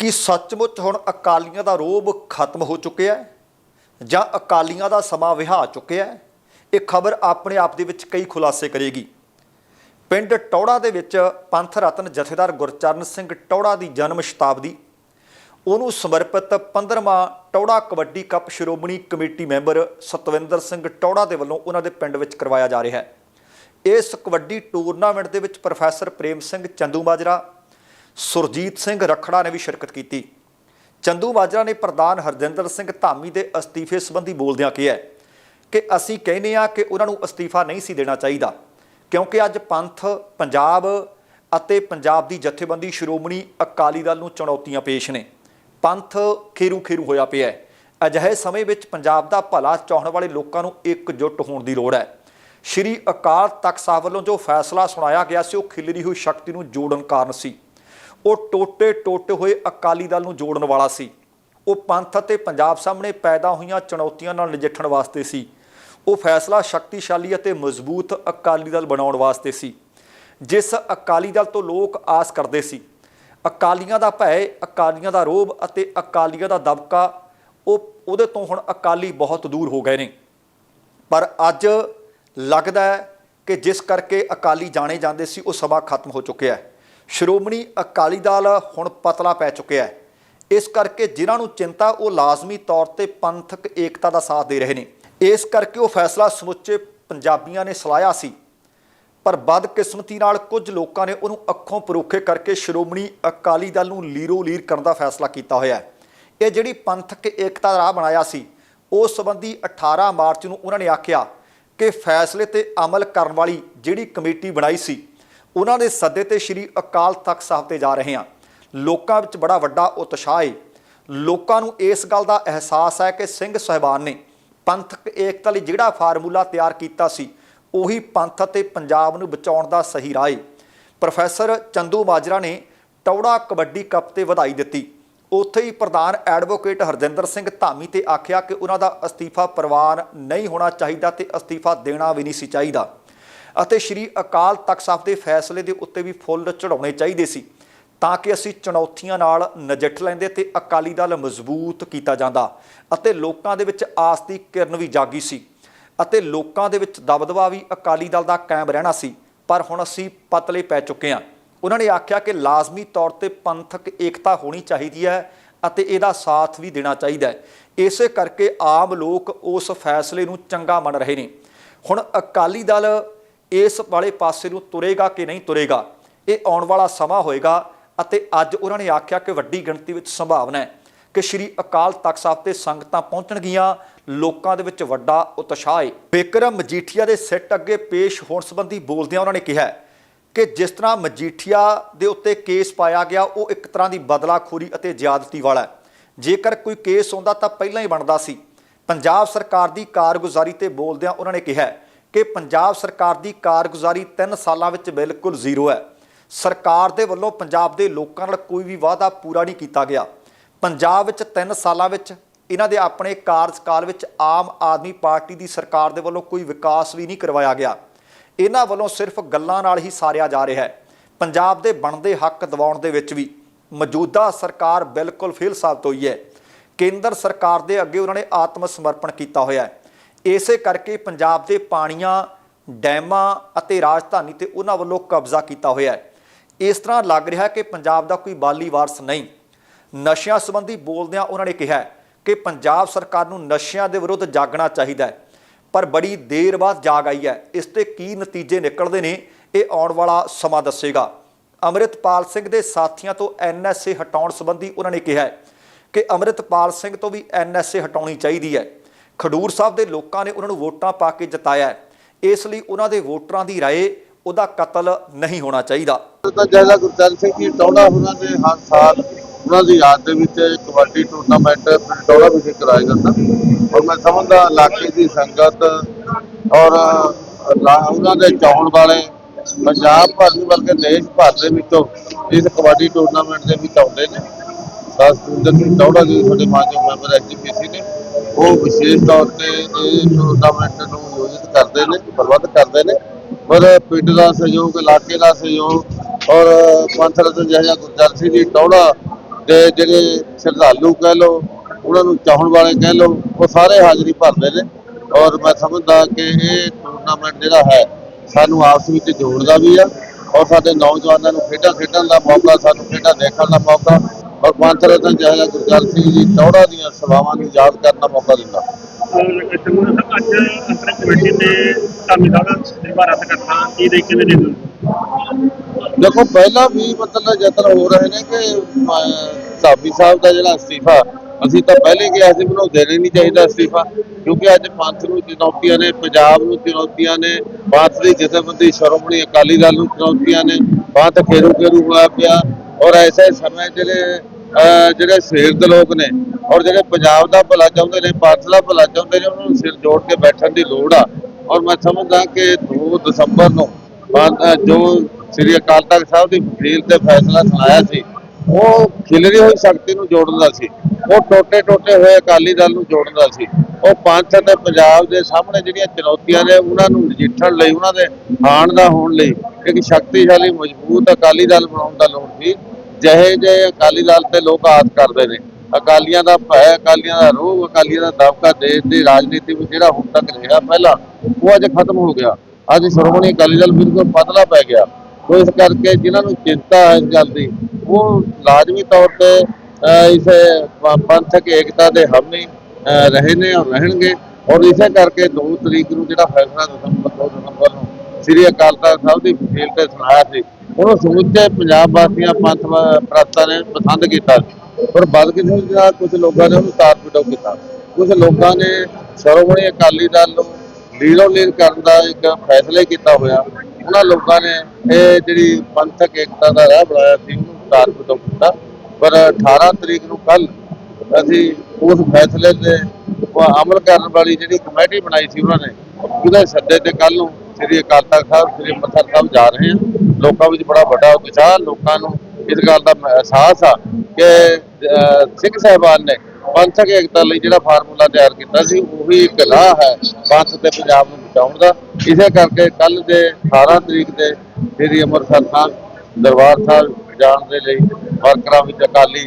ਕਿ ਸੱਚਮੁੱਚ ਹੁਣ ਅਕਾਲੀਆਂ ਦਾ ਰੋਬ ਖਤਮ ਹੋ ਚੁੱਕਿਆ ਹੈ ਜਾਂ ਅਕਾਲੀਆਂ ਦਾ ਸਮਾਂ ਵਿਹਾ ਚੁੱਕਿਆ ਹੈ? ਇਹ ਖਬਰ ਆਪਣੇ ਆਪ ਦੇ ਵਿੱਚ ਕਈ ਖੁਲਾਸੇ ਕਰੇਗੀ। ਪਿੰਡ ਟੌੜਾ ਦੇ ਵਿੱਚ ਪੰਥ ਰਤਨ ਜਥੇਦਾਰ ਗੁਰਚਰਨ ਸਿੰਘ ਟੌੜਾ ਦੀ ਜਨਮ ਸ਼ਤਾਬਦੀ। ਉਹਨੂੰ ਸਮਰਪਿਤ 15ਵਾਂ Taura kabaddi cup Shiromani committee member Satvinder Singh Taura ਦੇ ਵੱਲੋਂ ਉਹਨਾਂ ਦੇ ਪਿੰਡ ਵਿੱਚ ਕਰਵਾਇਆ ਜਾ ਰਿਹਾ ਹੈ। ਇਸ ਕਬੱਡੀ ਟੂਰਨਾਮੈਂਟ ਦੇ ਵਿੱਚ ਪ੍ਰੋਫੈਸਰ ਪ੍ਰੇਮ ਸਿੰਘ ਚੰਦੂਮਾਜਰਾ ਸੁਰਜੀਤ ਸਿੰਘ ਰਖੜਾ ਨੇ ਵੀ ਸ਼ਿਰਕਤ ਕੀਤੀ। ਚੰਦੂ ਮਾਜਰਾ ਨੇ ਪ੍ਰਧਾਨ ਹਰਜਿੰਦਰ ਸਿੰਘ ਧਾਮੀ ਦੇ ਅਸਤੀਫੇ ਸੰਬੰਧੀ ਬੋਲਦਿਆਂ ਕਿਹਾ ਕਿ ਅਸੀਂ ਕਹਿੰਦੇ ਆ ਕਿ ਉਹਨਾਂ ਨੂੰ ਅਸਤੀਫਾ ਨਹੀਂ ਸੀ ਦੇਣਾ ਚਾਹੀਦਾ, ਕਿਉਂਕਿ ਅੱਜ ਪੰਥ, ਪੰਜਾਬ ਅਤੇ ਪੰਜਾਬ ਦੀ ਜਥੇਬੰਦੀ ਸ਼੍ਰੋਮਣੀ ਅਕਾਲੀ ਦਲ ਨੂੰ ਚੁਣੌਤੀਆਂ ਪੇਸ਼ ਨੇ। ਪੰਥ ਖੇਰੂ ਖੇਰੂ ਹੋਇਆ ਪਿਆ ਹੈ। ਅਜਿਹੇ ਸਮੇਂ ਵਿੱਚ ਪੰਜਾਬ ਦਾ ਭਲਾ ਚਾਹਣ ਵਾਲੇ ਲੋਕਾਂ ਨੂੰ ਇਕਜੁੱਟ ਹੋਣ ਦੀ ਲੋੜ ਹੈ। ਸ਼੍ਰੀ ਅਕਾਲ ਤਖਤ ਸਾਹਿਬ ਵੱਲੋਂ ਜੋ ਫੈਸਲਾ ਸੁਣਾਇਆ ਗਿਆ ਸੀ, ਉਹ ਖਿਲਰੀ ਹੋਈ ਸ਼ਕਤੀ ਨੂੰ ਜੋੜਨ ਕਾਰਨ ਸੀ। ਉਹ ਟੋਟੇ ਟੋਟੇ ਹੋਏ ਅਕਾਲੀ ਦਲ ਨੂੰ ਜੋੜਨ ਵਾਲਾ ਸੀ। ਉਹ ਪੰਥ ਅਤੇ ਪੰਜਾਬ ਸਾਹਮਣੇ ਪੈਦਾ ਹੋਈਆਂ ਚੁਣੌਤੀਆਂ ਨਾਲ ਨਜਿੱਠਣ ਵਾਸਤੇ ਸੀ। ਉਹ ਫੈਸਲਾ ਸ਼ਕਤੀਸ਼ਾਲੀ ਅਤੇ ਮਜ਼ਬੂਤ ਅਕਾਲੀ ਦਲ ਬਣਾਉਣ ਵਾਸਤੇ ਸੀ। ਜਿਸ ਅਕਾਲੀ ਦਲ ਤੋਂ ਲੋਕ ਆਸ ਕਰਦੇ ਸੀ। ਅਕਾਲੀਆਂ ਦਾ ਭੈ, ਅਕਾਲੀਆਂ ਦਾ ਰੋਬ ਅਤੇ ਅਕਾਲੀਆਂ ਦਾ ਦਬਕਾ, ਉਹ ਉਹਦੇ ਤੋਂ ਹੁਣ ਅਕਾਲੀ ਬਹੁਤ ਦੂਰ ਹੋ ਗਏ ਨੇ। ਪਰ ਅੱਜ ਲੱਗਦਾ ਹੈ ਕਿ ਜਿਸ ਕਰਕੇ ਅਕਾਲੀ ਜਾਣੇ ਜਾਂਦੇ ਸੀ, ਉਹ ਸਮਾਂ ਖਤਮ ਹੋ ਚੁੱਕਿਆ ਹੈ। ਸ਼੍ਰੋਮਣੀ ਅਕਾਲੀ ਦਲ ਹੁਣ ਪਤਲਾ ਪੈ ਚੁੱਕਿਆ ਹੈ। ਇਸ ਕਰਕੇ ਜਿਨ੍ਹਾਂ ਨੂੰ ਚਿੰਤਾ, ਉਹ ਲਾਜ਼ਮੀ ਤੌਰ ਤੇ ਪੰਥਕ ਏਕਤਾ ਦਾ ਸਾਥ ਦੇ ਰਹੇ ਨੇ। ਇਸ ਕਰਕੇ ਉਹ ਫੈਸਲਾ ਸਮੁੱਚੇ ਪੰਜਾਬੀਆਂ ਨੇ ਸਲਾਹਿਆ ਸੀ। ਪਰ ਬਦਕਿਸਮਤੀ ਨਾਲ ਕੁਝ ਲੋਕਾਂ ਨੇ ਉਹਨੂੰ ਅੱਖੋਂ ਪਰੋਖੇ ਕਰਕੇ ਸ਼੍ਰੋਮਣੀ ਅਕਾਲੀ ਦਲ ਨੂੰ ਲੀਰੋ ਲੀਰ ਕਰਨ ਦਾ ਫੈਸਲਾ ਕੀਤਾ ਹੋਇਆ ਹੈ। ਇਹ ਜਿਹੜੀ ਪੰਥਕ ਏਕਤਾ ਦਾ ਰਾਹ ਬਣਾਇਆ ਸੀ, ਉਸ ਸੰਬੰਧੀ 18 ਮਾਰਚ ਨੂੰ ਉਹਨਾਂ ਨੇ ਆਖਿਆ ਕਿ ਫੈਸਲੇ ਤੇ ਅਮਲ ਕਰਨ ਵਾਲੀ ਜਿਹੜੀ ਕਮੇਟੀ ਬਣਾਈ ਸੀ ਉਹਨਾਂ ਦੇ ਸੱਦੇ ਤੇ ਸ੍ਰੀ ਅਕਾਲ ਤਖਤ ਸਾਹਿਬ ਤੇ ਜਾ ਰਹੇ ਹਾਂ। ਲੋਕਾਂ ਵਿੱਚ ਬੜਾ ਵੱਡਾ ਉਤਸ਼ਾਹ ਹੈ ਲੋਕਾਂ ਨੂੰ ਇਸ ਗੱਲ ਦਾ ਅਹਿਸਾਸ ਹੈ ਕਿ ਸਿੰਘ ਸਾਹਿਬਾਨ ਨੇ ਪੰਥਕ ਏਕਤਾ ਲਈ ਜਿਹੜਾ ਫਾਰਮੂਲਾ ਤਿਆਰ ਕੀਤਾ ਸੀ, ਉਹੀ ਪੰਥ ਅਤੇ ਪੰਜਾਬ ਨੂੰ ਬਚਾਉਣ ਦਾ ਸਹੀ ਰਾਹ ਹੈ ਪ੍ਰੋਫੈਸਰ ਚੰਦੂ ਮਾਜਰਾ ਨੇ ਟੌੜਾ ਕਬੱਡੀ ਕੱਪ ਤੇ ਵਧਾਈ ਦਿੱਤੀ। ਉੱਥੇ ਹੀ ਪ੍ਰਧਾਨ ਐਡਵੋਕੇਟ ਹਰਜਿੰਦਰ ਸਿੰਘ ਧਾਮੀ ਤੇ ਆਖਿਆ ਕਿ ਉਹਨਾਂ ਦਾ ਅਸਤੀਫਾ ਪ੍ਰਵਾਨ ਨਹੀਂ ਹੋਣਾ ਚਾਹੀਦਾ ਤੇ ਅਸਤੀਫਾ ਦੇਣਾ ਵੀ ਨਹੀਂ ਸੀ ਚਾਹੀਦਾ। ਅਤੇ ਸ਼੍ਰੀ ਅਕਾਲ ਤਖਤ ਸਾਹਿਬ ਦੇ ਫੈਸਲੇ ਦੇ ਉੱਤੇ ਵੀ ਫੁੱਲ ਚੜਾਉਣੇ ਚਾਹੀਦੇ ਸੀ, ਤਾਂ ਕਿ ਅਸੀਂ ਚੁਣੌਤੀਆਂ ਨਾਲ ਨਜਿੱਠ ਲੈਂਦੇ ਤੇ ਅਕਾਲੀ ਦਲ ਮਜ਼ਬੂਤ ਕੀਤਾ ਜਾਂਦਾ ਅਤੇ ਲੋਕਾਂ ਦੇ ਵਿੱਚ ਆਸ ਦੀ ਕਿਰਨ ਵੀ ਜਾਗੀ ਸੀ ਅਤੇ ਲੋਕਾਂ ਦੇ ਵਿੱਚ ਦਬਦਬਾ ਵੀ ਅਕਾਲੀ ਦਲ ਦਾ ਕਾਇਮ ਰਹਿਣਾ ਸੀ, ਪਰ ਹੁਣ ਅਸੀਂ ਪਤਲੇ ਪੈ ਚੁੱਕੇ ਹਾਂ। ਉਹਨਾਂ ਨੇ ਆਖਿਆ ਕਿ ਲਾਜ਼ਮੀ ਤੌਰ ਤੇ ਪੰਥਕ ਏਕਤਾ ਹੋਣੀ ਚਾਹੀਦੀ ਹੈ ਅਤੇ ਇਹਦਾ ਸਾਥ ਵੀ ਦੇਣਾ ਚਾਹੀਦਾ ਹੈ। ਇਸੇ ਕਰਕੇ ਆਮ ਲੋਕ ਉਸ ਫੈਸਲੇ ਨੂੰ ਚੰਗਾ ਮੰਨ ਰਹੇ ਨੇ। ਹੁਣ ਅਕਾਲੀ ਦਲ ਇਸ ਵਾਲੇ ਪਾਸੇ ਨੂੰ ਤੁਰੇਗਾ ਕਿ ਨਹੀਂ ਤੁਰੇਗਾ? ਇਹ ਆਉਣ ਵਾਲਾ ਸਮਾਂ ਹੋਏਗਾ ਅਤੇ ਅੱਜ ਉਹਨਾਂ ਨੇ ਆਖਿਆ ਕਿ ਵੱਡੀ ਗਿਣਤੀ ਵਿੱਚ ਸੰਭਾਵਨਾ ਹੈ ਕਿ ਸ਼੍ਰੀ ਅਕਾਲ ਤਖਤ ਸਾਹਿਬ ਤੇ ਸੰਗਤਾਂ ਪਹੁੰਚਣਗੀਆਂ ਲੋਕਾਂ ਦੇ ਵਿੱਚ ਵੱਡਾ ਉਤਸ਼ਾਹ ਹੈ। ਬਿਕਰਮ ਮਜੀਠੀਆ ਦੇ ਸਿੱਟ ਅੱਗੇ ਪੇਸ਼ ਹੋਣ ਸੰਬੰਧੀ ਬੋਲਦਿਆਂ ਉਹਨਾਂ ਨੇ ਕਿਹਾ ਕਿ ਜਿਸ ਤਰ੍ਹਾਂ ਮਜੀਠੀਆ ਦੇ ਉੱਤੇ ਕੇਸ ਪਾਇਆ ਗਿਆ, ਉਹ ਇੱਕ ਤਰ੍ਹਾਂ ਦੀ ਬਦਲਾਖੋਰੀ ਅਤੇ ਜ਼ਿਆਦਤੀ ਵਾਲਾ ਹੈ। ਜੇਕਰ ਕੋਈ ਕੇਸ ਹੁੰਦਾ ਤਾਂ ਪਹਿਲਾਂ ਹੀ ਬਣਦਾ ਸੀ। ਪੰਜਾਬ ਸਰਕਾਰ ਦੀ ਕਾਰਗੁਜ਼ਾਰੀ ਤੇ ਬੋਲਦਿਆਂ ਉਹਨਾਂ ਨੇ ਕਿਹਾ ਕਿ ਪੰਜਾਬ ਸਰਕਾਰ ਦੀ ਕਾਰਗੁਜ਼ਾਰੀ 3 ਸਾਲਾਂ ਵਿੱਚ ਬਿਲਕੁਲ ਜ਼ੀਰੋ ਹੈ। ਸਰਕਾਰ ਦੇ ਵੱਲੋਂ ਪੰਜਾਬ ਦੇ ਲੋਕਾਂ ਨਾਲ ਕੋਈ ਵੀ ਵਾਅਦਾ ਪੂਰਾ ਨਹੀਂ ਕੀਤਾ ਗਿਆ। ਪੰਜਾਬ ਵਿੱਚ 3 ਸਾਲਾਂ ਵਿੱਚ ਇਹਨਾਂ ਦੇ ਆਪਣੇ ਕਾਰਜਕਾਲ ਵਿੱਚ ਆਮ ਆਦਮੀ ਪਾਰਟੀ ਦੀ ਸਰਕਾਰ ਦੇ ਵੱਲੋਂ ਕੋਈ ਵਿਕਾਸ ਵੀ ਨਹੀਂ ਕਰਵਾਇਆ ਗਿਆ। ਇਹਨਾਂ ਵੱਲੋਂ ਸਿਰਫ ਗੱਲਾਂ ਨਾਲ ਹੀ ਸਾਰਿਆ ਜਾ ਰਿਹਾ ਹੈ। ਪੰਜਾਬ ਦੇ ਬਣਦੇ ਹੱਕ ਦਿਵਾਉਣ ਦੇ ਵਿੱਚ ਵੀ ਮੌਜੂਦਾ ਸਰਕਾਰ ਬਿਲਕੁਲ ਫੇਲ ਸਾਬਤ ਹੋਈ ਹੈ। ਕੇਂਦਰ ਸਰਕਾਰ ਦੇ ਅੱਗੇ ਉਹਨਾਂ ਨੇ ਆਤਮ ਸਮਰਪਣ ਕੀਤਾ ਹੋਇਆ ਹੈ। ਇਸੇ ਕਰਕੇ ਪੰਜਾਬ ਦੇ ਪਾਣੀਆਂ, ਡੈਮਾਂ ਅਤੇ ਰਾਜਧਾਨੀ ਤੇ ਉਹਨਾਂ ਵੱਲੋਂ ਕਬਜ਼ਾ ਕੀਤਾ ਹੋਇਆ ਹੈ। ਇਸ ਤਰ੍ਹਾਂ ਲੱਗ ਰਿਹਾ ਹੈ ਕਿ ਪੰਜਾਬ ਦਾ ਕੋਈ ਬਾਲੀ ਵਾਰਸ ਨਹੀਂ। ਨਸ਼ਿਆਂ ਸੰਬੰਧੀ ਬੋਲਦਿਆਂ ਉਹਨਾਂ ਨੇ ਕਿਹਾ ਕਿ ਪੰਜਾਬ ਸਰਕਾਰ ਨੂੰ ਨਸ਼ਿਆਂ ਦੇ ਵਿਰੁੱਧ ਜਾਗਣਾ ਚਾਹੀਦਾ ਹੈ, ਪਰ ਬੜੀ ਦੇਰ ਬਾਅਦ ਜਾਗ ਆਈ ਹੈ। ਇਸ ਤੇ ਕੀ ਨਤੀਜੇ ਨਿਕਲਦੇ ਨੇ, ਇਹ ਆਉਣ ਵਾਲਾ ਸਮਾਂ ਦੱਸੇਗਾ। ਅੰਮ੍ਰਿਤਪਾਲ ਸਿੰਘ ਦੇ ਸਾਥੀਆਂ ਤੋਂ ਐਨਐਸਏ ਹਟਾਉਣ ਸੰਬੰਧੀ ਉਹਨਾਂ ਨੇ ਕਿਹਾ ਕਿ ਅੰਮ੍ਰਿਤਪਾਲ ਸਿੰਘ ਤੋਂ ਵੀ ਐਨਐਸਏ ਹਟਾਉਣੀ ਚਾਹੀਦੀ ਹੈ। ਖਡੂਰ ਸਾਹਿਬ ਦੇ ਲੋਕਾਂ ਨੇ ਉਹਨਾਂ ਨੂੰ ਵੋਟਾਂ ਪਾ ਕੇ ਜਿਤਾਇਆ ਇਸ ਲਈ ਉਹਨਾਂ ਦੇ ਵੋਟਰਾਂ ਦੀ ਰਾਏ ਉਹਦਾ ਕਤਲ ਨਹੀਂ ਹੋਣਾ ਚਾਹੀਦਾ। ਤਾਂ ਜੈਲਾ ਗੁਰਚਰਨ ਸਿੰਘ ਜੀ ਟੌੜਾ ਉਹਨਾਂ ਦੇ ਹਰ ਸਾਲ ਉਹਨਾਂ ਦੀ ਯਾਦ ਦੇ ਵਿੱਚ ਕਬੱਡੀ ਟੂਰਨਾਮੈਂਟ ਪਿੰਡ ਟੌੜਾ ਵਿਖੇ ਕਰਾਇਆ ਜਾਂਦਾ। ਔਰ ਮੈਂ ਸਮਝਦਾ ਇਲਾਕੇ ਦੀ ਸੰਗਤ ਔਰ ਉਹਨਾਂ ਦੇ ਚਾਹਣ ਵਾਲੇ ਪੰਜਾਬ ਭਰ ਦੇ ਬਲਕਿ ਦੇਸ਼ ਭਰ ਦੇ ਵਿੱਚੋਂ ਇਸ ਕਬੱਡੀ ਟੂਰਨਾਮੈਂਟ ਦੇ ਵਿੱਚ ਆਉਂਦੇ ਨੇ। ਖਾਸ ਸੁੰਦਰ ਸਿੰਘ ਟੌੜਾ ਜੀ, ਸਾਡੇ ਮਾਨਯੋਗ ਮੈਂਬਰ ਐਸਜੀਪੀਸੀ ਨੇ ਉਹ ਵਿਸ਼ੇਸ਼ ਤੌਰ ਤੇ ਇਹ ਟੂਰਨਾਮੈਂਟ ਨੂੰ ਆਯੋਜਿਤ ਕਰਦੇ ਨੇ, ਪ੍ਰਬੰਧ ਕਰਦੇ ਨੇ ਔਰ ਪਿੰਡ ਦਾ ਸਹਿਯੋਗ, ਇਲਾਕੇ ਦਾ ਸਹਿਯੋਗ ਔਰ ਪੰਥ ਰਤਨ ਜਿਹੜਾ ਗੁਰਜਰ ਸਿੰਘ ਜੀ ਟੌੜਾ ਤੇ ਜਿਹੜੇ ਸ਼ਰਧਾਲੂ ਕਹਿ ਲਓ, ਉਹਨਾਂ ਨੂੰ ਚਾਹਣ ਵਾਲੇ ਕਹਿ ਲਓ, ਉਹ ਸਾਰੇ ਹਾਜ਼ਰੀ ਭਰਦੇ ਨੇ। ਔਰ ਮੈਂ ਸਮਝਦਾ ਕਿ ਇਹ ਟੂਰਨਾਮੈਂਟ ਜਿਹੜਾ ਹੈ, ਸਾਨੂੰ ਆਪਸ ਵਿੱਚ ਜੋੜਦਾ ਵੀ ਆ ਔਰ ਸਾਡੇ ਨੌਜਵਾਨਾਂ ਨੂੰ ਖੇਡਾਂ ਖੇਡਣ ਦਾ ਮੌਕਾ, ਸਾਨੂੰ ਖੇਡਾਂ ਦੇਖਣ ਦਾ ਮੌਕਾ ਔਰ ਪੰਜ ਰਤਨ ਜਿਹੜਾ ਗੁਰਜਲ ਸਿੰਘ ਜੀ ਚੌੜਾ ਦੀਆਂ ਸੇਵਾਵਾਂ ਨੂੰ ਯਾਦ ਕਰਨ ਦਾ ਮੌਕਾ ਦਿੱਤਾ ਔਰ ਸਾਹਿਬ ਅੱਜ ਅੰਤਰ ਕਮੇਟੀ ਨੇ ਧਾਮੀ ਸਾਹਿਬ ਸੇਵਾ ਰੱਦ ਕਰਨਾ ਕੀ ਦੇ ਕਿਵੇਂ ਦੇ ਦੇਖੋ ਪਹਿਲਾਂ ਵੀ ਮਤਲਬ ਯਤਨ ਹੋ ਰਹੇ ਨੇ ਕਿ ਅਹ, ਧਾਮੀ ਸਾਹਿਬ ਦਾ ਜਿਹੜਾ ਅਸਤੀਫਾ ਅਸੀਂ ਤਾਂ ਪਹਿਲੇ ਕਿਹਾ ਸੀ ਮੈਨੂੰ ਦੇਣਾ ਹੀ ਨਹੀਂ ਚਾਹੀਦਾ ਅਸਤੀਫਾ ਕਿਉਂਕਿ ਅੱਜ ਪੰਥ ਨੂੰ ਚੁਣੌਤੀਆਂ ਨੇ ਪੰਜਾਬ ਨੂੰ ਚੁਣੌਤੀਆਂ ਨੇ ਪੰਥ ਦੀ ਜਥੇਬੰਦੀ ਸ਼੍ਰੋਮਣੀ ਅਕਾਲੀ ਦਲ ਨੂੰ ਚੁਣੌਤੀਆਂ ਨੇ ਪੰਥ ਫੇਰੂ ਫੇਰੂ ਹੋਇਆ ਪਿਆ ਔਰ ਐਸੇ ਸਮੇਂ ਜਿਹੜੇ ਅਹ, ਜਿਹੜੇ ਸਵੇਰ ਦੇ ਲੋਕ ਨੇ ਔਰ ਜਿਹੜੇ ਪੰਜਾਬ ਦਾ ਭਲਾ ਚਾਹੁੰਦੇ ਨੇ ਪੰਥ ਦਾ ਭਲਾ ਚਾਹੁੰਦੇ ਨੇ ਉਹਨਾਂ ਨੂੰ ਸਿਰ ਜੋੜ ਕੇ ਬੈਠਣ ਦੀ ਲੋੜ ਆ। ਔਰ ਮੈਂ ਸਮਝਦਾ ਕਿ 2 ਦਸੰਬਰ ਨੂੰ ਜੋ ਸ੍ਰੀ ਅਕਾਲ ਤਖਤ ਸਾਹਿਬ ਦੀ ਫੀਲ ਤੇ ਫੈਸਲਾ ਸੁਣਾਇਆ ਸੀ ਉਹ ਖਿਲਰੀ ਹੋਈ ਸ਼ਕਤੀ ਨੂੰ ਜੋੜਦਾ ਸੀ। ਉਹ ਟੋਟੇ ਟੋਟੇ ਹੋਏ ਅਕਾਲੀ ਦਲ ਨੂੰ ਜੋੜਦਾ ਸੀ। ਉਹ ਪੰਥ ਅਤੇ ਪੰਜਾਬ ਦੇ ਸਾਹਮਣੇ ਜਿਹੜੀਆਂ ਚੁਣੌਤੀਆਂ ਨੇ ਉਹਨਾਂ ਨੂੰ ਨਜਿੱਠਣ ਲਈ, ਉਹਨਾਂ ਦੇ ਹਾਣ ਦਾ ਹੋਣ ਲਈ ਇੱਕ ਸ਼ਕਤੀਸ਼ਾਲੀ, ਮਜ਼ਬੂਤ ਅਕਾਲੀ ਦਲ ਬਣਾਉਣ ਦਾ ਲੋੜ ਸੀ। ਜਿਹੇ ਜਿਹੇ ਅਕਾਲੀ ਦਲ ਤੇ ਲੋਕ ਆਸ ਕਰਦੇ ਨੇ। ਅਕਾਲੀਆਂ ਦਾ ਭੈ, ਅਕਾਲੀਆਂ ਦਾ ਰੋਹ, ਅਕਾਲੀਆਂ ਦਾ ਦਬਕਾ ਦੇਸ਼ ਦੀ ਰਾਜਨੀਤੀ ਵਿੱਚ ਜਿਹੜਾ ਹੁਣ ਤੱਕ ਰਿਹਾ ਪਹਿਲਾਂ, ਉਹ ਅੱਜ ਖਤਮ ਹੋ ਗਿਆ। ਅੱਜ ਸ਼੍ਰੋਮਣੀ ਅਕਾਲੀ ਦਲ ਬਿਲਕੁਲ ਪਤਲਾ ਪੈ ਗਿਆ। ਇਸ ਕਰਕੇ ਜਿਨ੍ਹਾਂ ਨੂੰ ਚਿੰਤਾ ਹੈ ਇਸ ਗੱਲ ਦੀ ਉਹ ਲਾਜ਼ਮੀ ਤੌਰ ਤੇ ਇਸ ਪੰਥਕ ਏਕਤਾ ਦੇ ਹਾਮੀ ਅਹ, ਰਹੇ ਨੇ ਔਰ ਰਹਿਣਗੇ। ਔਰ ਇਸੇ ਕਰਕੇ 2 ਤਰੀਕ ਨੂੰ ਜਿਹੜਾ ਫੈਸਲਾ ਦਸੰਬਰ 2 ਦਸੰਬਰ ਨੂੰ ਸ੍ਰੀ ਅਕਾਲ ਤਖਤ ਸਾਹਿਬ ਦੀ ਫੀਲ ਤੇ ਸੁਣਾਇਆ ਸੀ ਉਹਨੂੰ ਸਮੁੱਚੇ ਪੰਜਾਬ ਵਾਸੀਆਂ ਪੰਥ ਵਾ- ਨੇ ਪਸੰਦ ਕੀਤਾ। ਸੀ। ਪਰ ਬਦਕਿਸਮਤੀ ਨਾਲ ਕੁਝ ਲੋਕਾਂ ਨੇ ਉਹਨੂੰ ਤਾਰ ਪਿਟੋ ਕੀਤਾ। ਕੁਝ ਲੋਕਾਂ ਨੇ ਸ਼੍ਰੋਮਣੀ ਅਕਾਲੀ ਦਲ ਨੂੰ ਲੀਰੋ ਲੀਰ ਕਰਨ ਦਾ ਇੱਕ ਫੈਸਲਾ ਕੀਤਾ ਹੋਇਆ। ਉਹਨਾਂ ਲੋਕਾਂ ਨੇ ਇਹ ਜਿਹੜੀ ਪੰਥਕ ਏਕਤਾ ਦਾ ਰਾਹ ਬਣਾਇਆ ਸੀ ਉਹਨੂੰ ਤਾਰ ਕੀਤਾ ਪਰ 18 ਤਰੀਕ ਨੂੰ ਕੱਲ ਅਸੀਂ ਉਸ ਫੈਸਲੇ ਤੇ ਅਮਲ ਕਰਨ ਵਾਲੀ ਜਿਹੜੀ ਕਮੇਟੀ ਬਣਾਈ ਸੀ ਉਹਨਾਂ ਨੇ, ਉਹਦੇ ਸੱਦੇ ਤੇ ਕੱਲ ਨੂੰ ਸ੍ਰੀ ਅਕਾਲ ਤਖਤ ਸਾਹਿਬ, ਸ੍ਰੀ ਅੰਮ੍ਰਿਤਸਰ ਸਾਹਿਬ ਜਾ ਰਹੇ ਹਾਂ। ਲੋਕਾਂ ਵਿੱਚ ਬੜਾ ਵੱਡਾ ਉਤਸ਼ਾਹ, ਲੋਕਾਂ ਨੂੰ ਇਸ ਗੱਲ ਦਾ ਅਹਿਸਾਸ ਆ ਕਿ ਸਿੱਖ ਸਿੰਘ ਸਾਹਿਬਾਨ ਨੇ ਪੰਥਕ ਏਕਤਾ ਲਈ ਜਿਹੜਾ ਫਾਰਮੂਲਾ ਤਿਆਰ ਕੀਤਾ ਸੀ, ਉਹੀ ਇੱਕ ਰਾਹ ਹੈ ਪੰਥ ਤੇ ਪੰਜਾਬ ਨੂੰ ਬਚਾਉਣ ਦਾ। ਇਸੇ ਕਰਕੇ ਕੱਲ ਦੇ 18 ਤਰੀਕ ਦੇ ਸ੍ਰੀ ਅੰਮ੍ਰਿਤਸਰ ਸਾਹਿਬ, ਦਰਬਾਰ ਸਾਹਿਬ ਜਾਣ ਦੇ ਲਈ ਵਰਕਰਾਂ ਵਿੱਚ ਅਕਾਲੀ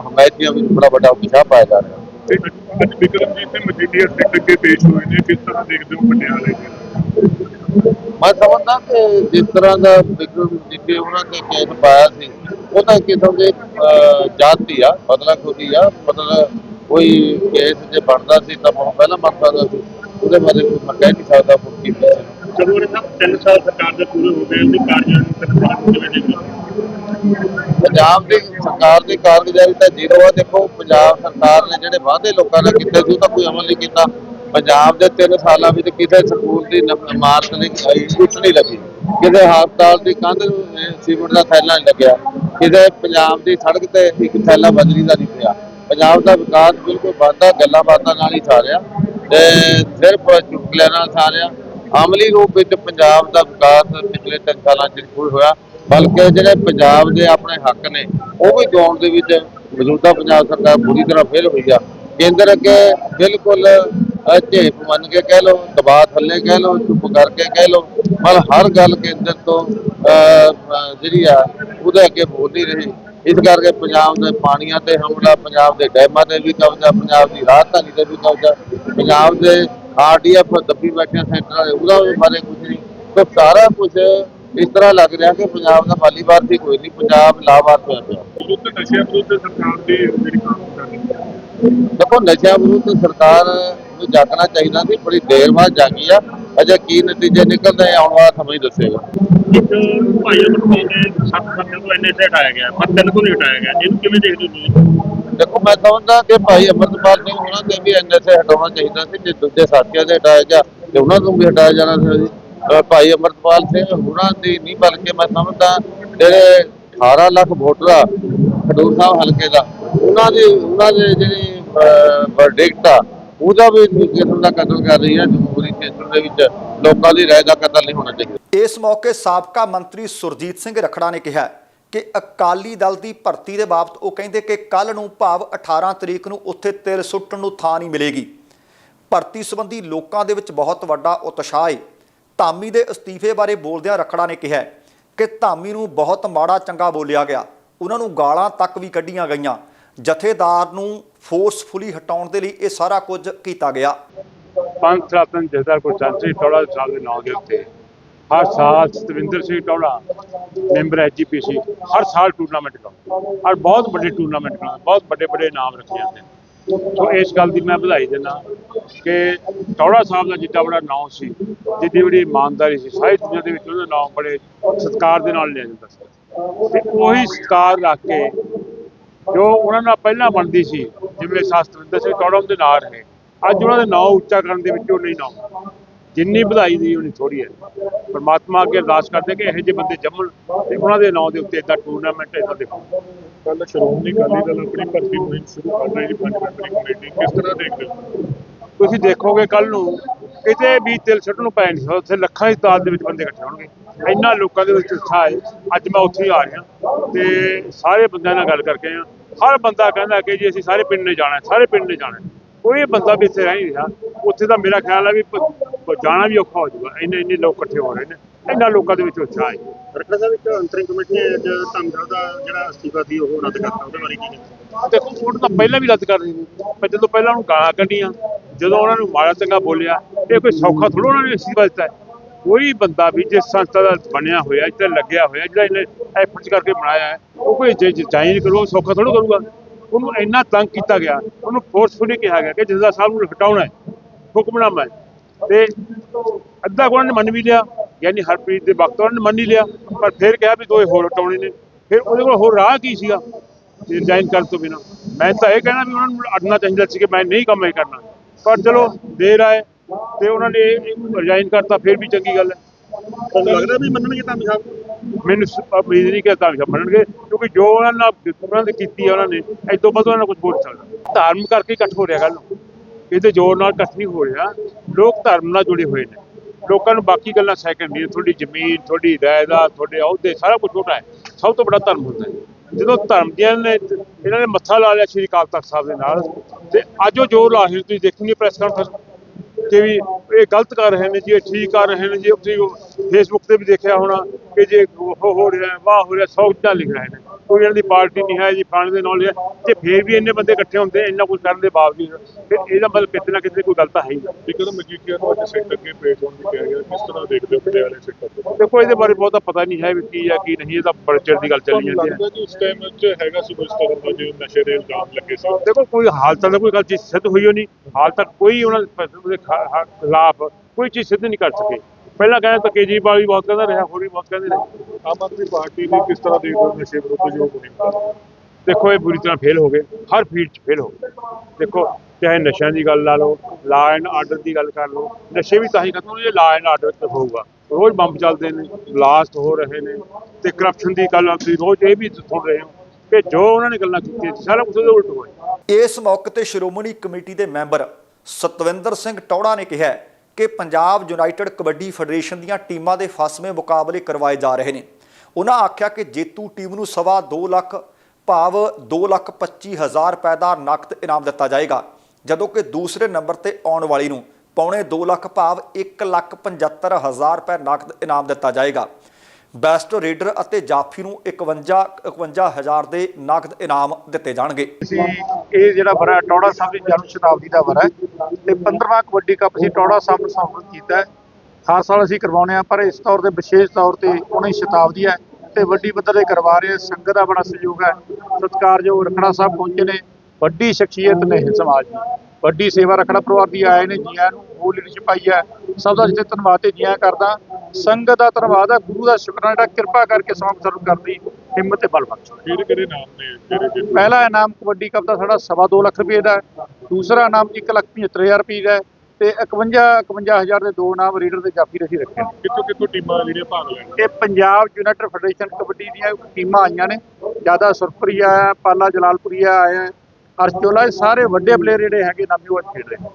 ਹਮਾਇਤੀਆਂ ਵਿੱਚ ਬੜਾ ਵੱਡਾ ਉਤਸ਼ਾਹ ਪਾਇਆ ਜਾ ਰਿਹਾ। ਤੇ ਅੱਜ ਵਿਕਰਮਜੀਤ ਸਿੰਘ ਮਜੀਠੀਆ ਸਿੱਖ ਅੱਗੇ ਪੇਸ਼ ਹੋਏ ਨੇ ਕਿਸ ਤਰ੍ਹਾਂ ਦੇਖਦੇ ਹੋ ਪਟਿਆਲੇ ਦੇ? ਮੈਂ ਸਮਝਦਾ ਕਿ ਜਿਸ ਤਰ੍ਹਾਂ ਦਾ ਵਿਕਰਮ ਜਿੱਤੇ ਉਹਨਾਂ ਤੇ ਕੇਸ ਪਾਇਆ ਸੀ ਉਹ ਤਾਂ ਕਿਸਮ ਦੇ ਜਾਤੀ ਆ ਮਤਲਬ ਖੁਦੀ ਆ ਮਤਲਬ ਕੋਈ ਕੇਸ ਜੇ ਬਣਦਾ ਸੀ ਤਾਂ ਬਹੁਤ ਪਹਿਲਾਂ ਬਣ ਸਕਦਾ ਸੀ ਉਹਦੇ ਬਾਰੇ ਕੋਈ ਮੈਂ ਕਹਿ ਨਹੀਂ ਸਕਦਾ ਕੋਈ ਕੀ ਜਮੂਰ ਸਾਹਿਬ 3 ਸਾਲ ਸਰਕਾਰ ਦੇ ਪੂਰੇ ਹੋ ਗਏ ਤੇ ਕਾਰਜਾਂ ਨੂੰ ਸਰਕਾਰ ਨੂੰ ਕਿਵੇਂ ਦੇਖਦੇ ਪੰਜਾਬ ਦੀ ਸਰਕਾਰ ਦੀ ਕਾਰਗੁਜ਼ਾਰੀ ਤਾਂ ਜ਼ੀਰੋ ਆ। ਦੇਖੋ, ਪੰਜਾਬ ਸਰਕਾਰ ਨੇ ਜਿਹੜੇ ਵਾਅਦੇ ਲੋਕਾਂ ਨਾਲ ਕੀਤੇ ਸੀ, ਉਹ ਤਾਂ ਕੋਈ ਅਮਲ ਨਹੀਂ ਕੀਤਾ। ਪੰਜਾਬ ਦੇ 3 ਸਾਲਾਂ ਵਿੱਚ ਕਿਸੇ ਸਕੂਲ ਦੀ ਇਮਾਰਤ ਨਹੀਂ ਆਈ ਨਹੀਂ ਲੱਗੀ। ਕਿਸੇ ਹਸਪਤਾਲ ਦੀ ਕੰਧ ਸੀਮਿੰਟ ਦਾ ਥੈਲਾ ਨਹੀਂ ਲੱਗਿਆ। ਕਿਸੇ ਪੰਜਾਬ ਦੀ ਸੜਕ ਤੇ ਇੱਕ ਥੈਲਾ ਬਜਰੀ ਦਾ ਨਹੀਂ ਪਿਆ। ਪੰਜਾਬ ਦਾ ਵਿਕਾਸ ਬਿਲਕੁਲ ਵਾਧਾ, ਗੱਲਾਂ ਬਾਤਾਂ ਨਾਲ ਹੀ ਸਾਰਿਆ। ਤੇ ਸਿਰਫ ਚੁਟਕਲਿਆਂ ਨਾਲ ਸਾਰਿਆ। ਅਮਲੀ ਰੂਪ ਵਿੱਚ ਪੰਜਾਬ ਦਾ ਵਿਕਾਸ ਪਿਛਲੇ 3 ਸਾਲਾਂ 'ਚ ਨਹੀਂ ਹੋਇਆ। ਬਲਕਿ ਜਿਹੜੇ ਪੰਜਾਬ ਦੇ ਆਪਣੇ ਹੱਕ ਨੇ, ਉਹ ਵੀ ਗਾਉਣ ਦੇ ਵਿੱਚ ਮੌਜੂਦਾ ਪੰਜਾਬ ਸਰਕਾਰ ਪੂਰੀ ਤਰ੍ਹਾਂ ਫੇਲ ਹੋਈ ਆ। ਕੇਂਦਰ ਅੱਗੇ ਬਿਲਕੁਲ ਝੇਪ ਮੰਨ ਕੇ ਕਹਿ ਲਓ ਦਬਾਅ ਥੱਲੇ ਕਹਿ ਲਓ, ਚੁੱਪ ਕਰਕੇ ਕਹਿ ਲਓ। ਮਤਲਬ ਹਰ ਗੱਲ ਕੇਂਦਰ ਤੋਂ ਜਿਹੜੀ ਆ, ਉਹਦੇ ਅੱਗੇ ਬੋਲ ਨਹੀਂ ਰਹੀ। ਇਸ ਕਰਕੇ ਪੰਜਾਬ ਦੇ ਪਾਣੀਆਂ ਤੇ ਹਮਲਾ, ਪੰਜਾਬ ਦੇ ਡੈਮਾਂ ਤੇ ਵੀ ਕਬਜ਼ਾ, ਪੰਜਾਬ ਦੀ ਰਾਜਧਾਨੀ ਤੇ ਵੀ ਕਬਜ਼ਾ, ਪੰਜਾਬ ਦੇ ਆਰਡੀਐਫ ਦੱਬੀ ਬੈਠੇ ਸੈਂਟਰਾਂ ਦੇ ਉਹਦਾ ਵੀ ਬਾਰੇ ਕੁਝ ਨਹੀਂ। ਤਾਂ ਸਾਰਾ ਕੁਝ ਇਸ ਤਰ੍ਹਾਂ ਲੱਗ ਰਿਹਾ ਕਿ ਪੰਜਾਬ ਦਾ ਵਾਲੀਬਾਲ ਦੀ ਕੋਈ ਨਹੀਂ ਪੰਜਾਬ ਲਾਵਾਰ ਹੋਇਆ ਪਿਆ। ਵਿਰੁੱਧ ਨਸ਼ਿਆਂ ਵਿਰੁੱਧ ਸਰਕਾਰ ਦੀ ਜਿਹੜੀ ਕੰਮ ਕਰਨੀ ਦੇਖੋ ਨਸ਼ਿਆਂ ਵਿਰੁੱਧ ਸਰਕਾਰ ਨੂੰ ਜਾਗਣਾ ਚਾਹੀਦਾ ਸੀ ਬੜੀ ਦੇਰ ਬਾਅਦ ਜਾਗੀ ਆ। ਅਜੇ ਕੀ ਨਤੀਜੇ ਨਿਕਲਦੇ ਆਉਣ ਵਾਲਾ ਸਮਾਂ ਹੀ ਦੱਸੇਗਾ। ਇੱਕ ਭਾਈ ਅਮਰਪਾਲ ਦੇ ਸੱਤ ਬੰਦਿਆਂ ਤੋਂ ਇੰਨੇ ਤੇ ਹਟਾਇਆ ਗਿਆ ਪਰ ਤਿੰਨ ਤੋਂ ਨਹੀਂ ਹਟਾਇਆ ਗਿਆ। ਇਹਨੂੰ ਕਿਵੇਂ ਦੇਖਦੇ ਹੋ ਤੁਸੀਂ? ਦੇਖੋ ਮੈਂ ਸਮਝਦਾ ਕਿ ਭਾਈ ਅਮਰਪਾਲ ਸਿੰਘ ਉਹਨਾਂ ਤੇ ਵੀ ਐਨਐਸਏ ਹਟਾਉਣਾ ਚਾਹੀਦਾ ਸੀ ਜੇ ਦੂਜੇ ਸਾਥੀਆਂ ਦੇ ਹਟਾਇਆ ਗਿਆ ਤੇ ਉਹਨਾਂ ਨੂੰ ਵੀ ਹਟਾਇਆ ਜਾਣਾ ਸੀ। ਭਾਈ ਅਮਰਪਾਲ ਸਿੰਘ ਉਹਨਾਂ ਦੀ ਨਹੀਂ, ਬਲਕਿ ਮੈਂ ਸਮਝਦਾ ਜਿਹੜੇ 18 ਲੱਖ ਵੋਟਰ ਆ, ਖਡੂਰ ਸਾਹਿਬ ਹਲਕੇ ਦਾ, ਉਹਨਾਂ ਦੀ, ਉਹਨਾਂ ਦੇ ਜਿਹੜੀ ਵਰਡਿਕਟ ਆ, ਉਹਦਾ ਵੀ ਕਿਸਮ ਦਾ ਕਤਲ ਕਰ ਰਹੀ ਹੈ ਜਮਹੂਰੀ ਖੇਤਰ ਦੇ ਵਿੱਚ ਲੋਕਾਂ ਦੀ ਰਾਏ ਦਾ ਕਤਲ ਨਹੀਂ ਹੋਣਾ ਚਾਹੀਦਾ। ਇਸ ਮੌਕੇ ਸਾਬਕਾ ਮੰਤਰੀ ਸੁਰਜੀਤ ਸਿੰਘ ਰਖੜਾ ਨੇ ਕਿਹਾ ਕਿ ਅਕਾਲੀ ਦਲ ਦੀ ਭਰਤੀ ਦੇ ਬਾਬਤ ਉਹ ਕਹਿੰਦੇ ਕਿ ਕੱਲ ਨੂੰ ਭਾਵ 18 ਤਰੀਕ ਨੂੰ ਉੱਥੇ ਤਿਲ ਸੁੱਟਣ ਨੂੰ ਥਾਂ ਨਹੀਂ ਮਿਲੇਗੀ। ਭਰਤੀ ਸੰਬੰਧੀ ਲੋਕਾਂ ਦੇ ਵਿੱਚ ਬਹੁਤ ਵੱਡਾ ਉਤਸ਼ਾਹ ਹੈ ਧਾਮੀ ਦੇ ਅਸਤੀਫੇ ਬਾਰੇ ਬੋਲਦਿਆਂ ਰਖੜਾ ਨੇ ਕਿਹਾ ਕਿ ਧਾਮੀ ਨੂੰ ਬਹੁਤ ਮਾੜਾ ਚੰਗਾ ਬੋਲਿਆ ਗਿਆ। ਉਹਨਾਂ ਨੂੰ ਗਾਲਾਂ ਤੱਕ ਵੀ ਕੱਢੀਆਂ ਗਈਆਂ। ਜਥੇਦਾਰ ਨੂੰ ਫੋਰਸਫੁਲੀ ਹਟਾਉਣ ਦੇ ਲਈ ਇਹ ਸਾਰਾ ਕੁਝ ਕੀਤਾ ਗਿਆ। ਪੰਥ ਰਤਨ ਜਥੇਦਾਰ ਗੁਰਚਰਨ ਸਿੰਘ ਸਾਹਿਬ ਦੇ ਨਾਂ ਦੇ ਉੱਤੇ। ਹਰ ਸਾਲ ਸਤਵਿੰਦਰ ਸਿੰਘ ਟੌੜਾ ਮੈਂਬਰ ਐਜੀਪੀਸੀ ਹਰ ਸਾਲ ਟੂਰਨਾਮੈਂਟ ਕਰਾਉਂਦੇ। ਔਰ ਬਹੁਤ ਵੱਡੇ ਟੂਰਨਾਮੈਂਟ ਕਰਾਉਂਦੇ, ਬਹੁਤ ਵੱਡੇ ਵੱਡੇ ਨਾਮ ਰੱਖੇ ਜਾਂਦੇ। ਨੇ। ਸੋ ਇਸ ਗੱਲ ਦੀ ਮੈਂ ਵਧਾਈ ਦਿੰਦਾ ਕਿ ਟੌੜਾ ਸਾਹਿਬ ਦਾ ਜਿੱਡਾ ਬੜਾ ਨਾਮ ਸੀ, ਜਿੱਡੀ ਬੜੀ ਇਮਾਨਦਾਰੀ ਸੀ, ਸਾਰੀ ਦੁਨੀਆ ਦੇ ਵਿੱਚ ਉਹਦਾ ਨਾਮ ਬੜੇ ਸਤਿਕਾਰ ਦੇ ਨਾਲ ਲਿਆ ਜਾਂਦਾ ਸੀ। ਤੇ ਉਹੀ ਸਤਿਕਾਰ ਰੱਖ ਕੇ ਜੋ ਉਹਨਾਂ ਨਾਲ ਪਹਿਲਾਂ ਬਣਦੀ ਸੀ, ਜਿਵੇਂ ਸ਼ਾਸਤਰਿੰਦਰ ਸਿੰਘ ਟੌੜਾ ਦੇ ਨਾਲ ਰਹੇ, ਅੱਜ ਉਹਨਾਂ ਦੇ ਨਾਂ ਉੱਚਾ ਕਰਨ ਦੇ ਵਿੱਚ ਉਹ ਨਹੀਂ ਨਾਂ। ਜਿੰਨੀ ਵਧਾਈ ਦੀ ਉਨੀ ਥੋੜੀ ਹੈ। ਪਰਮਾਤਮਾ ਅੱਗੇ ਅਰਦਾਸ ਕਰਦੇ ਕਿ ਇਹੋ ਜਿਹੇ ਬੰਦੇ ਜੰਮਣ ਤੇ ਉਹਨਾਂ ਦੇ ਨਾਂ ਦੇ ਉੱਤੇ ਇਦਾਂ ਟੂਰਨਾਮੈਂਟ ਇਦਾਂ ਦੇ ਕੱਲ ਸ਼੍ਰੋਮਣੀ ਅਕਾਲੀ ਦਲ ਆਪਣੀ ਭਰਤੀ ਮੁਹਿੰਮ ਸ਼ੁਰੂ ਕਰ ਰਹੀ ਹੈ ਪੰਜ ਮੈਂਬਰੀ ਕਮੇਟੀ। ਕਿਸ ਤਰ੍ਹਾਂ ਦੇਖਦੇ ਹੋ? ਤੁਸੀਂ ਦੇਖੋਗੇ ਕੱਲ ਨੂੰ, ਕਿਤੇ ਵੀ ਦਿਲ ਛੱਡਣ ਨੂੰ ਪੈ ਨਹੀਂ ਉੱਥੇ ਲੱਖਾਂ ਦੀ ਤਾਦਾਦ ਦੇ ਵਿੱਚ ਬੰਦੇ ਇਕੱਠੇ ਹੋਣਗੇ। ਇੰਨਾ ਲੋਕਾਂ ਦੇ ਵਿੱਚ ਉਤਸ਼ਾਹ ਹੈ। ਅੱਜ ਮੈਂ ਉੱਥੇ ਆ ਰਿਹਾ ਤੇ ਸਾਰੇ ਬੰਦਿਆਂ ਨਾਲ ਗੱਲ ਕਰਕੇ ਆ ਹਰ ਬੰਦਾ ਕਹਿੰਦਾ ਕਿ ਜੀ ਅਸੀਂ ਸਾਰੇ ਪਿੰਡ ਨੇ ਜਾਣਾ ਸਾਰੇ ਪਿੰਡ ਨੇ ਜਾਣਾ ਕੋਈ ਬੰਦਾ ਵੀ ਇੱਥੇ ਰਹਿ ਨਹੀਂ ਰਿਹਾ। ਉੱਥੇ ਤਾਂ ਮੇਰਾ ਖਿਆਲ ਹੈ ਵੀ ਜਾਣਾ ਵੀ ਔਖਾ ਹੋ ਜਾਊਗਾ। ਇੰਨੇ ਇੰਨੇ ਲੋਕ ਇਕੱਠੇ ਹੋ ਰਹੇ ਨੇ। ਇੰਨਾ ਲੋਕਾਂ ਦੇ ਵਿੱਚ ਉਤਸ਼ਾਹ ਹੈ। ਰਖੜਾ ਸਾਹਿਬ, ਇੱਕ ਅੰਤਰਿਮ ਕਮੇਟੀ ਨੇ ਅੱਜ ਧੰਗੜ ਦਾ ਜਿਹੜਾ ਅਸਤੀਫਾ ਸੀ, ਉਹ ਰੱਦ ਕਰਤਾ। ਉਹਦੇ ਬਾਰੇ ਕੀ ਕਹਿੰਦੇ ਦੇਖੋ ਕੋਰਟ ਤਾਂ ਪਹਿਲਾਂ ਵੀ ਰੱਦ ਕਰ ਰਹੀ ਸੀ ਪਰ ਜਦੋਂ ਪਹਿਲਾਂ ਉਹਨੂੰ ਗਾਲਾਂ ਕੱਢੀਆਂ, ਜਦੋਂ ਉਹਨਾਂ ਨੂੰ ਮਾੜਾ ਚੰਗਾ ਬੋਲਿਆ, ਇਹ ਕੋਈ ਸੌਖਾ ਥੋੜਾ ਉਹਨਾਂ ਨੇ ਅਸਤੀਫਾ ਦਿੱਤਾ ਕੋਈ ਬੰਦਾ ਵੀ ਜਿਸ ਸੰਸਥਾ ਦਾ ਬਣਿਆ ਹੋਇਆ ਇੱਥੇ ਲੱਗਿਆ ਹੋਇਆ, ਜਿਹੜਾ ਇਹਨੇ ਐਫਰਟਸ ਕਰਕੇ ਬਣਾਇਆ ਹੈ, ਉਹ ਕੋਈ ਜੇ ਜਾਇਜ਼ ਕਰੋ ਸੌਖਾ ਥੋੜਾ ਕਰੂਗਾ। ਉਹਨੂੰ ਇੰਨਾ ਤੰਗ ਕੀਤਾ ਗਿਆ, ਉਹਨੂੰ ਫੋਰਸਫੁਲੀ ਕਿਹਾ ਗਿਆ ਕਿ ਜਿਸਦਾ ਸਾਹਿਬ ਨੂੰ ਹਟਾਉਣਾ ਹੈ, ਹੁਕਮਨਾਮਾ ਹੈ। ਤੇ ਅੱਧਾ ਕੁ ਨੇ ਮੰਨ ਵੀ ਲਿਆ। ਯਾਨੀ ਹਰਪ੍ਰੀਤ ਦੇ ਵਕਤ ਉਹਨਾਂ ਨੇ ਮੰਨ ਹੀ ਲਿਆ ਪਰ ਫਿਰ ਕਿਹਾ ਵੀ ਦੋਏ ਹੋਰ ਹਟਾਉਣੇ ਨੇ। ਫਿਰ ਉਹਦੇ ਕੋਲ ਹੋਰ ਰਾਹ ਕੀ ਸੀਗਾ? ਰਿਜ਼ਾਈਨ ਕਰਨ ਤੋਂ ਬਿਨਾ। ਮੈਂ ਤਾਂ ਇਹ ਕਹਿਣਾ ਵੀ ਉਹਨਾਂ ਨੂੰ ਅੜਨਾ ਚਾਹੀਦਾ ਸੀ ਕਿ ਮੈਂ ਨਹੀਂ ਕੰਮ ਇਹ ਕਰਨਾ। ਪਰ ਚਲੋ ਦੇਰ ਆਏ ਤੇ ਉਹਨਾਂ ਨੇ ਰਿਜ਼ਾਈਨ ਕਰਤਾ ਫਿਰ ਵੀ ਚੰਗੀ ਗੱਲ ਹੈ। ਤੁਹਾਨੂੰ ਲੱਗਦਾ ਵੀ ਮੰਨਣਗੇ ਧਾਮੀ ਸਾਹਿਬ? ਮੈਨੂੰ ਉਮੀਦ ਨਹੀਂ ਕਿ ਤਾਂ ਮੰਨਣਗੇ ਕਿਉਂਕਿ ਜੋ ਉਹਨਾਂ ਨਾਲ ਉਹਨਾਂ ਨੇ ਕੀਤੀ ਹੈ ਉਹਨਾਂ ਨੇ ਇਦੋਂ ਬਾਅਦ ਉਹਨਾਂ ਨਾਲ ਕੁਝ ਬੋਲ ਸਕਦਾ। ਧਰਮ ਕਰਕੇ ਇਕੱਠ ਹੋ ਰਿਹਾ ਗੱਲ ਇਹਦੇ ਜ਼ੋਰ ਨਾਲ ਇਕੱਠ ਨਹੀਂ ਹੋ ਰਿਹਾ। ਲੋਕ ਧਰਮ ਨਾਲ ਜੁੜੇ ਹੋਏ ਨੇ। ਲੋਕਾਂ ਨੂੰ ਬਾਕੀ ਗੱਲਾਂ ਸੈਕੰਡ ਨਹੀਂ ਤੁਹਾਡੀ ਜ਼ਮੀਨ ਤੁਹਾਡੀ ਜਾਇਦਾਦ ਤੁਹਾਡੇ ਅਹੁਦੇ ਸਾਰਾ ਕੁਝ ਛੋਟਾ ਹੈ। ਸਭ ਤੋਂ ਵੱਡਾ ਧਰਮ ਹੁੰਦਾ ਹੈ। ਜਦੋਂ ਧਰਮ ਦੀਆਂ ਨੇ ਇਹਨਾਂ ਨੇ ਮੱਥਾ ਲਾ ਲਿਆ ਸ਼੍ਰੀ ਅਕਾਲ ਤਖਤ ਸਾਹਿਬ ਦੇ ਨਾਲ ਤੇ ਅੱਜ ਉਹ ਜ਼ੋਰ ਲਾ ਰਹੇ ਨੇ, ਤੁਸੀਂ ਦੇਖਣੀ ਪ੍ਰੈਸ ਕਾਨਫਰੰਸ ਕਿ ਵੀ ਇਹ ਗਲਤ ਕਰ ਰਹੇ ਨੇ ਜੀ ਇਹ ਠੀਕ ਕਰ ਰਹੇ ਨੇ ਜੀ। ਤੁਸੀਂ ਫੇਸਬੁੱਕ ਤੇ ਵੀ ਦੇਖਿਆ ਹੋਣਾ ਕਿ ਜੇ ਉਹ ਹੋ ਰਿਹਾ ਵਾਹ ਹੋ ਰਿਹਾ ਸੌ ਚੀਜ਼ਾਂ ਲਿਖ ਰਹੇ ਨੇ। ਕੋਈ ਇਹਨਾਂ ਦੀ ਪਾਰਟੀ ਨਹੀਂ ਹੈ ਜੀ ਫਾਣ ਦੇ ਨਾਲ ਹੈ ਤੇ ਫੇਰ ਵੀ ਇੰਨੇ ਬੰਦੇ ਇਕੱਠੇ ਹੁੰਦੇ ਇੰਨਾ ਕੁਝ ਕਰਨ ਦੇ ਬਾਵਜੂਦ ਫਿਰ ਇਹਦਾ ਮਤਲਬ ਕਿਤੇ ਨਾ ਕਿਤੇ ਕੋਈ ਗਲਤ ਹੈ ਹੀ ਤਾਂ ਮਜੀਠੀਆ ਨੂੰ ਅੱਜ ਸਿੱਟ ਅੱਗੇ ਪੇਸ਼ ਹੋਣ ਦੀ ਕਿਹਾ ਗਿਆ। ਕਿਸ ਤਰ੍ਹਾਂ ਦੇਖਦੇ ਹੋ ਪਟਿਆਲੇ ਸਿੱਟ ਅੱਗੇ? ਦੇਖੋ ਇਹਦੇ ਬਾਰੇ ਬਹੁਤਾ ਪਤਾ ਨਹੀਂ ਹੈ ਵੀ ਕੀ ਹੈ ਕੀ ਨਹੀਂ। ਇਹ ਤਾਂ ਦੀ ਗੱਲ ਚੱਲੀ ਜਾਂਦੀ ਹੈ। ਲੱਗਦਾ ਕਿ ਉਸ ਟਾਈਮ 'ਚ ਹੈਗਾ ਸੀ ਕੁਝ ਤਰ੍ਹਾਂ ਦਾ ਜਿਵੇਂ ਨਸ਼ੇ ਦੇ ਇਲਜ਼ਾਮ ਲੱਗੇ ਸੀ? ਦੇਖੋ ਕੋਈ ਹਾਲ ਤੱਕ ਤਾਂ ਕੋਈ ਗੱਲ ਚੀਜ਼ ਸਿੱਧ ਹੋਈ ਹੋ ਨਹੀਂ। ਹਾਲ ਤੱਕ ਕੋਈ ਉਹਨਾਂ ਦੇ ਖਿਲਾਫ ਕੋਈ ਚੀਜ਼ ਸਿੱਧ ਨਹੀਂ ਕਰ ਸਕੇ। ਪਹਿਲਾਂ ਕਹਿੰਦੇ ਤਾਂ ਕੇਜਰੀਵਾਲ ਵੀ ਬਹੁਤ ਕਹਿੰਦਾ ਰਿਹਾ ਹੋਰ ਵੀ ਬਹੁਤ ਕਹਿੰਦੇ ਰਹੇ। ਆਮ ਆਦਮੀ ਪਾਰਟੀ ਦੀ ਕਿਸ ਤਰ੍ਹਾਂ ਦੇਖਦੇ ਹੋ ਨਸ਼ੇ ਵਿਰੁੱਧ ਜੋ ਮੁਹਿੰਮ ਦੇਖੋ ਇਹ ਬੁਰੀ ਤਰ੍ਹਾਂ ਫੇਲ ਹੋ ਗਏ, ਹਰ ਫੀਲਡ 'ਚ ਫੇਲ ਹੋ ਗਏ। ਦੇਖੋ, ਚਾਹੇ ਨਸ਼ਿਆਂ ਦੀ ਗੱਲ ਲਾ ਲਓ ਲਾ ਐਂਡ ਆਰਡਰ ਦੀ ਗੱਲ ਕਰ ਲਓ, ਨਸ਼ੇ ਵੀ ਤਾਂ ਹੀ ਖਤਮ ਜੇ ਲਾ ਐਂਡ ਆਰਡਰ ਤੇ ਹੋਊਗਾ। ਰੋਜ਼ ਬੰਬ ਚੱਲਦੇ ਨੇ ਬਲਾਸਟ ਹੋ ਰਹੇ ਨੇ ਤੇ ਕਰਪਸ਼ਨ ਦੀ ਗੱਲ ਤੁਸੀਂ ਰੋਜ਼ ਇਹ ਵੀ ਸੁਣ ਰਹੇ ਹੋ ਕਿ ਜੋ ਉਹਨਾਂ ਨੇ ਗੱਲਾਂ ਕੀਤੀਆਂ ਸਾਰਾ ਕੁਝ ਉਹਦੇ ਉਲਟ ਹੋਇਆ। ਇਸ ਮੌਕੇ ਤੇ ਸ਼੍ਰੋਮਣੀ ਕਮੇਟੀ ਦੇ ਮੈਂਬਰ ਸਤਵਿੰਦਰ ਸਿੰਘ ਟੌੜਾ ਨੇ ਕਿਹਾ ਕਿ ਪੰਜਾਬ ਯੂਨਾਈਟਿਡ ਕਬੱਡੀ ਫੈਡਰੇਸ਼ਨ ਦੀਆਂ ਟੀਮਾਂ ਦੇ ਫਸਵੇਂ ਮੁਕਾਬਲੇ ਕਰਵਾਏ ਜਾ ਰਹੇ ਨੇ। ਉਹਨਾਂ ਆਖਿਆ ਕਿ ਜੇਤੂ ਟੀਮ ਨੂੰ ਸਵਾ 2 ਲੱਖ ਭਾਵ 2 ਲੱਖ 25 ਹਜ਼ਾਰ ਰੁਪਏ ਦਾ ਨਕਦ ਇਨਾਮ ਦਿੱਤਾ ਜਾਏਗਾ, ਜਦੋਂ ਕਿ ਦੂਸਰੇ ਨੰਬਰ ਤੇ ਆਉਣ ਵਾਲੀ ਨੂੰ ਪੌਣੇ 2 ਲੱਖ ਭਾਵ 1 ਲੱਖ 75 ਹਜ਼ਾਰ ਰੁਪਏ ਨਕਦ ਇਨਾਮ ਦਿੱਤਾ ਜਾਏਗਾ। ਬੈਸਟ ਰੇਡਰ ਅਤੇ ਜਾਫੀ ਨੂੰ 51 51 ਹਜ਼ਾਰ ਦੇ ਨਕਦ ਇਨਾਮ ਦਿੱਤੇ ਜਾਣਗੇ। ਇਹ ਜਿਹੜਾ ਵਰਾ ਟੌੜਾ ਸਾਹਿਬ ਦੀ ਜਨਮ ਸ਼ਤਾਬਦੀ ਦਾ ਵਰਾ ਤੇ 15ਵਾਂ ਕਬੱਡੀ ਕੱਪ ਅਸੀਂ ਟੌੜਾ ਸਾਹਿਬ ਨੂੰ ਸਮਰਪਿਤ ਕੀਤਾ ਹਰ ਸਾਲ ਅਸੀਂ ਕਰਵਾਉਂਦੇ ਹਾਂ, ਪਰ ਇਸ ਤੌਰ ਤੇ, ਵਿਸ਼ੇਸ਼ ਤੌਰ ਤੇ ਉਹਨਾਂ ਸ਼ਤਾਬਦੀ ਹੈ ਤੇ ਵੱਡੀ ਪੱਧਰ ਤੇ ਕਰਵਾ ਰਹੇ ਸੰਗਤ ਦਾ ਬੜਾ ਸਹਿਯੋਗ ਹੈ, ਸਤਿਕਾਰਯੋਗ ਰਖੜਾ ਸਾਹਿਬ ਪਹੁੰਚੇ ਨੇ, ਵੱਡੀ ਸ਼ਖਸੀਅਤ ਨੇ ਸਮਾਜ ਦੀ। ਵੱਡੀ ਸੇਵਾ ਰਖੜਾ ਪਰਿਵਾਰ ਦੀ ਆਏ ਨੇ, ਜੀਆਂ ਨੂੰ ਉਹ ਲੀਡਰਸ਼ਿਪ ਆਈ ਹੈ। ਸਭ ਦਾ ਜਿੱਥੇ ਧੰਨਵਾਦ ਤੇ ਜੀਆਂ ਕਰਦਾ। ਸੰਗਤ ਦਾ ਧੰਨਵਾਦ ਹੈ, ਗੁਰੂ ਦਾ ਸ਼ੁਕਰਾਨਾ, ਜਿਹੜਾ ਕਿਰਪਾ ਕਰਕੇ ਸਮਾਂ ਸਰਵ ਕਰਦੀ। ਹਿੰਮਤ ਤੇ ਬਲ ਬਖਸ਼ੋ ਕਿਹੜੇ ਕਿਹੜੇ ਨਾਮ ਨੇ? ਜਿਹੜੇ ਪਹਿਲਾ ਇਨਾਮ ਕਬੱਡੀ ਕੱਪ ਦਾ ਸਾਡਾ ਸਵਾ ਦੋ ਲੱਖ ਰੁਪਏ ਦਾ। ਦੂਸਰਾ ਇਨਾਮ ਇੱਕ ਲੱਖ 75000 ਰੁਪਏ ਦਾ ਤੇ 51 51000 ਦੇ ਦੋ ਇਨਾਮ ਰੀਡਰ ਤੇ ਜਾਫੀ ਅਸੀਂ ਰੱਖੇ ਨੇ। ਕਿੱਥੋਂ ਕਿੱਥੋਂ ਟੀਮਾਂ ਜਿਹੜੀਆਂ ਭਾਗ ਲੈਣ? ਇਹ ਪੰਜਾਬ ਯੂਨਾਈਟਿਡ ਫੈਡਰੇਸ਼ਨ ਕਬੱਡੀ ਦੀਆਂ ਟੀਮਾਂ ਆਈਆਂ ਨੇ। ਜ਼ਿਆਦਾ ਸੁਰਪੁਰੀਆ ਪਾਲਾ ਜਲਾਲਪੁਰੀਆ ਆਇਆ ਇਹ ਸਾਰੇ ਵੱਡੇ ਪਲੇਅਰ ਜਿਹੜੇ ਹੈਗੇ ਨਾਮੀ ਉਹ ਖੇਡ ਰਹੇ ਨੇ।